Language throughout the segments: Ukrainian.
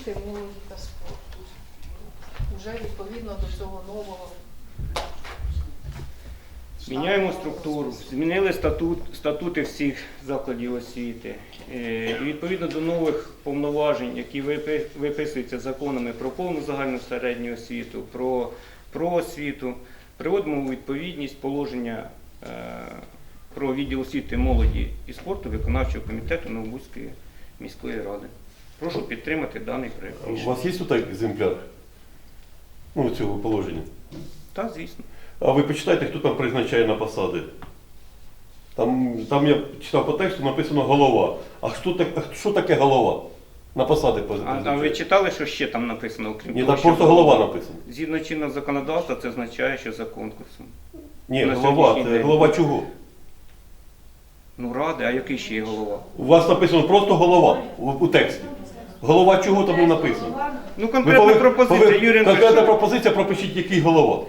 освіти, молоді та спорту. Уже відповідно до цього нового. Міняємо структуру, змінили статут, статути всіх закладів освіти. Е, І відповідно до нових повноважень, які виписуються законами про повну загальну середню освіту, про, про освіту, приводимо у відповідність положення е, про відділ освіти молоді і спорту виконавчого комітету Новобузької міської ради. Прошу підтримати даний проєкт. У рішення. вас є тут екземпляр? Ну, цього положення. Так, звісно. А ви почитайте, хто там призначає на посади. Там, там я читав по тексту, написано голова. А що, так, а що таке голова? На посади А, а ви читали, що ще там написано, окрім Ні, того, там що просто голова написано. Згідно чинного законодавства, це означає, що за конкурсом. Ні, На голова, сьогоднішній це день. голова чого? Ну, ради, а який ще є голова? У вас написано просто голова у, у тексті. Голова чого там не написано? Ну, Ви конкретна повинні- пропозиція, повинні- Юрій Конкретна Анатолійович. пропозиція, пропишіть, який голова.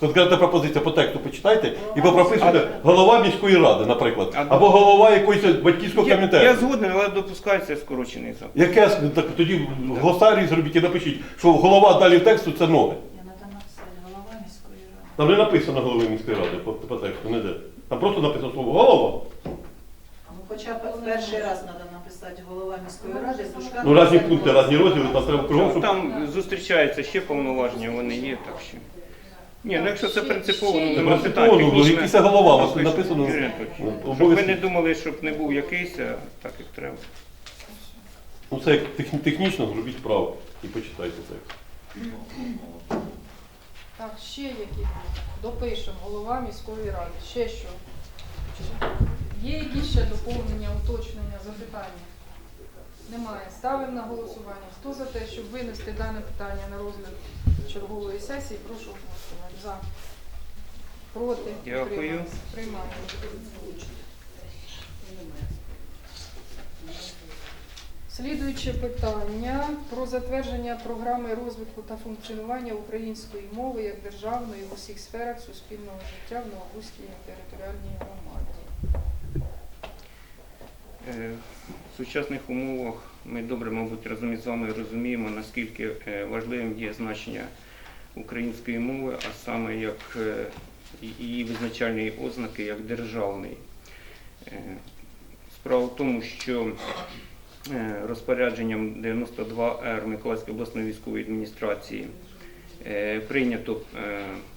Конкретна пропозиція по тексту почитайте і прописуйте голова міської ради, наприклад. А- Або голова якоїсь батьківського Я, комітету. я згоден, але допускається скорочений запит. Яке с- так тоді в глосарії зробіть і напишіть, що голова далі в тексту це ноги. Я на там написала голова міської ради. Там не написано голови міської ради по, по тексту, не де. Там просто написано слово голова. Ну, хоча б перший раз треба написати голова міської ради, в Ну написати пункти, різні розділи, там треба кругом, щоб... Там зустрічаються ще повноваження, вони є, так що. Ні, ну якщо це принципово, ну нема питань. принципово, ну, технічне. якийсь голова, у вас Напишіть, написано, Юрій Анатолійович, ну, Щоб ви обов'язково. не думали, щоб не був якийсь, а так як треба. Ну це як тех- технічно зробіть вправо і почитайте текст. Так, ще які допишемо, голова міської ради. Ще що? Є якісь ще доповнення, уточнення, запитання? Немає. Ставимо на голосування. Хто за те, щоб винести дане питання на розгляд чергової сесії, прошу голосувати. За. Проти. Дякую. Приймаємо. Слідуюче питання про затвердження програми розвитку та функціонування української мови як державної в усіх сферах суспільного життя в Новобузькій територіальній громаді. Е, В сучасних умовах ми добре, мабуть, разом із вами розуміємо, наскільки е, важливим є значення української мови, а саме як е, її визначальної ознаки як державної. Е, Справа в тому, що розпорядженням 92Р Миколаївської обласної військової адміністрації прийнято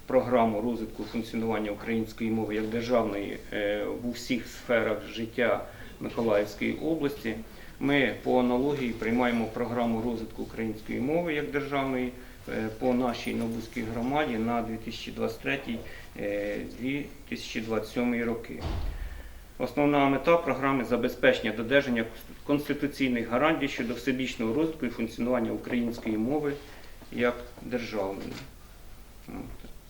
програму розвитку функціонування української мови як державної в усіх сферах життя Миколаївської області. Ми по аналогії приймаємо програму розвитку української мови як державної е, по нашій Новбузькій громаді на 2023-2027 роки. Основна мета програми забезпечення додержання конституційних гарантій щодо всебічного розвитку і функціонування української мови як державної.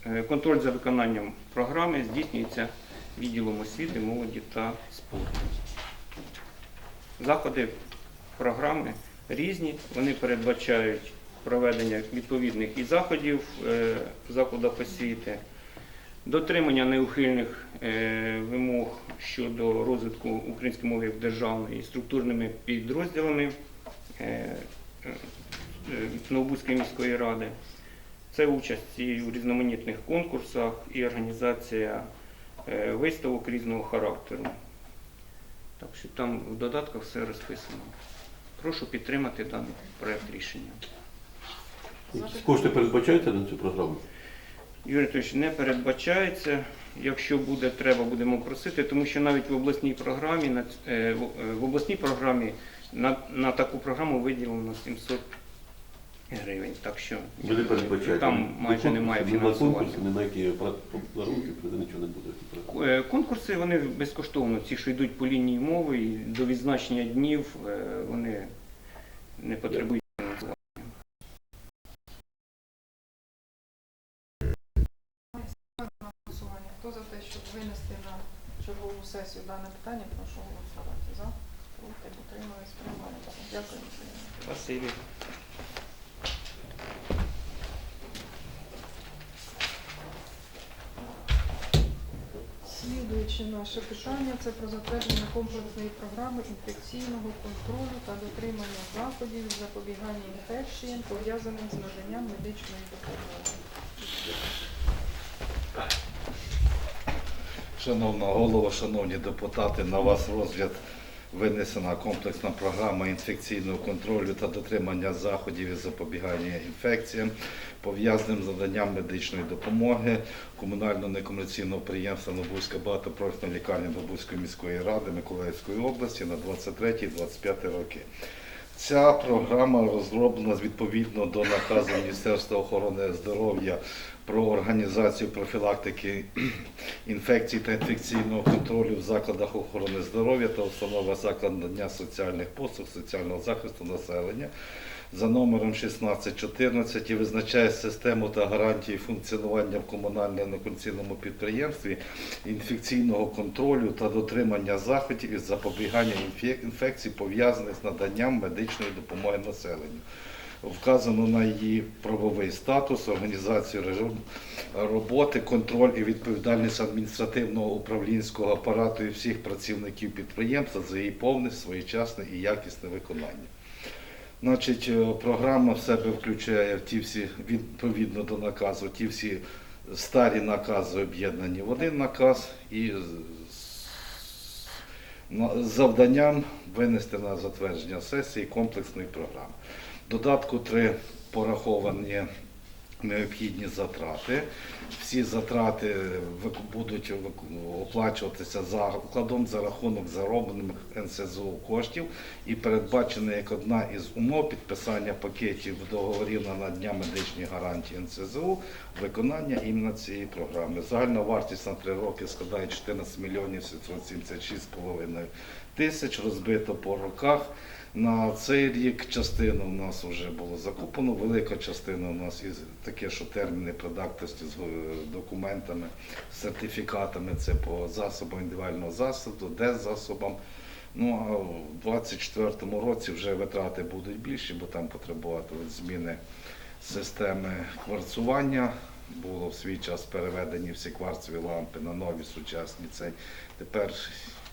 Е, Контроль за виконанням програми здійснюється відділом освіти, молоді та спорту. Заходи програми різні, вони передбачають проведення відповідних і заходів е, в закладах освіти, дотримання неухильних е, вимог щодо розвитку української мови як державної структурними підрозділами е, е, е, Новобузької міської ради. Це участь і у різноманітних конкурсах і організація е, виставок різного характеру. Так що там в додатках все розписано. Прошу підтримати даний проект рішення. Якісь кошти передбачаються на цю програму? Юрій Анатолійович, не передбачається. Якщо буде треба, будемо просити, тому що навіть в обласній програмі на е, в- е, в обласній програмі на, на таку програму виділено 700 гривень. Так що Ви не передбачаєте? Там майже немає на фінансування. на які подарунки, нічого не буде. Е, Конкурси вони безкоштовно, ті, що йдуть по лінії мови, і до відзначення днів е, вони не потребують. Хто за те, щоб винести на чергову сесію дане питання, прошу голосувати. За. Проти. Утримались? Дякую. Слідуюче наше питання це про затвердження комплексної програми інфекційного контролю та дотримання заходів з запобігання інфекціям, пов'язаним з наданням медичної допомоги. Шановна голова, шановні депутати, на вас розгляд винесена комплексна програма інфекційного контролю та дотримання заходів із запобігання інфекціям, пов'язаним з наданням медичної допомоги комунального некомерційного приємства Набузька багатопрофільна лікарня Нобузької міської ради Миколаївської області на 23-25 роки. Ця програма розроблена відповідно до наказу Міністерства охорони здоров'я про організацію профілактики інфекцій та інфекційного контролю в закладах охорони здоров'я та установах закладання соціальних послуг, соціального захисту населення за номером 1614 і визначає систему та гарантії функціонування в комунальному неконційному підприємстві інфекційного контролю та дотримання заходів із запобігання інфекцій, пов'язаних з наданням медичної допомоги населенню. Вказано на її правовий статус, організацію режим роботи, контроль і відповідальність адміністративного управлінського апарату і всіх працівників підприємства за її повне, своєчасне і якісне виконання. Значить, е, програма в себе включає ті всі, відповідно до наказу, ті всі старі накази об'єднані в один наказ і завданням винести на затвердження сесії комплексної програми. Додатку три пораховані необхідні затрати. Всі затрати будуть оплачуватися закладом за рахунок зароблених НСЗУ коштів і передбачена як одна із умов підписання пакетів договорів на надання медичних гарантій НСЗУ виконання іменно цієї програми. Загальна вартість на три роки складає 14 мільйонів 776,5 тисяч, розбито по роках. На цей рік частина у нас вже було закуплено, велика частина у нас із таке, що терміни придатності з е, документами, сертифікатами, це по засобам індивідуального засобу, дезасобам. Ну а в 2024 році вже витрати будуть більші, бо там потребуватимуть зміни системи кварцування. Було в свій час переведені всі кварцеві лампи на нові сучасні. Цей тепер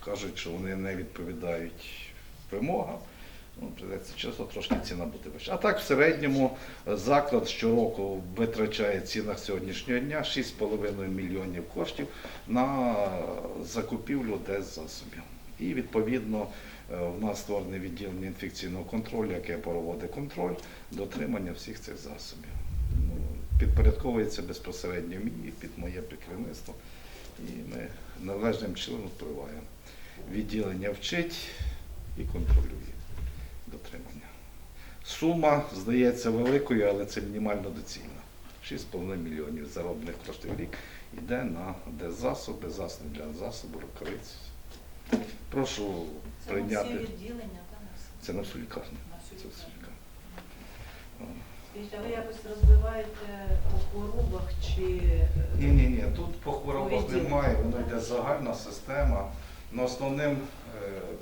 кажуть, що вони не відповідають вимогам. Ну, придеться чесно, трошки ціна буде вища. А так, в середньому е, заклад щороку витрачає в цінах сьогоднішнього дня 6,5 мільйонів коштів на закупівлю деззасобів. І відповідно е, в нас створене відділення інфекційного контролю, яке проводить контроль дотримання всіх цих засобів. Ну, підпорядковується безпосередньо мені під моє керівництво. І ми належним чином впливаємо. Відділення вчить і контролює дотримання. Сума здається великою, але це мінімально доцільно. 6,5 мільйонів зароблених коштів в рік йде на дезасоби, засоби для засобу, рукавиці. Прошу Це на всі відділення? Це на всю лікарню. Це всю лікарню. Скажіть, а ви якось розбиваєте по хворобах чи е, Ні, ні, ні, тут по хворобах немає, воно йде загальна система. Ну, основним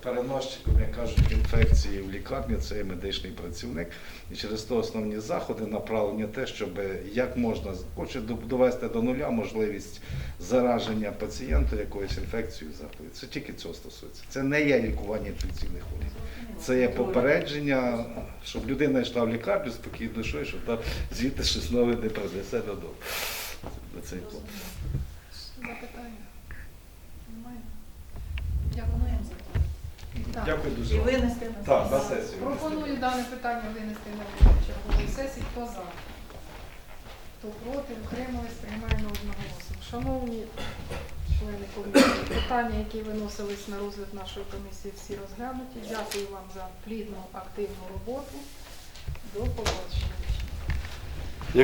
переносчиком, як кажуть, інфекції в лікарні це є медичний працівник. І через то основні заходи направлені те, щоб як можна хоче довести до нуля можливість зараження пацієнта якоюсь інфекцією заходу. Це тільки цього стосується. Це не є лікування інфекційних хвороб. Це є попередження, щоб людина йшла в лікарню спокійно душою, щоб там звідти щось нове не принесе додому. Це цей план. Запитання? Немає? Пропонуємо Дякую. затвердити. Так. Дякую І дуже. винести на Так, на сесію. сесію. Пропоную дане питання винести на чергову сесії. Хто за? Хто проти? Утримались? Приймаємо одноголосно. Шановні члени комісії, питання, які виносились на розгляд нашої комісії, всі розглянуті. Дякую вам за плідну, активну роботу. До побачення.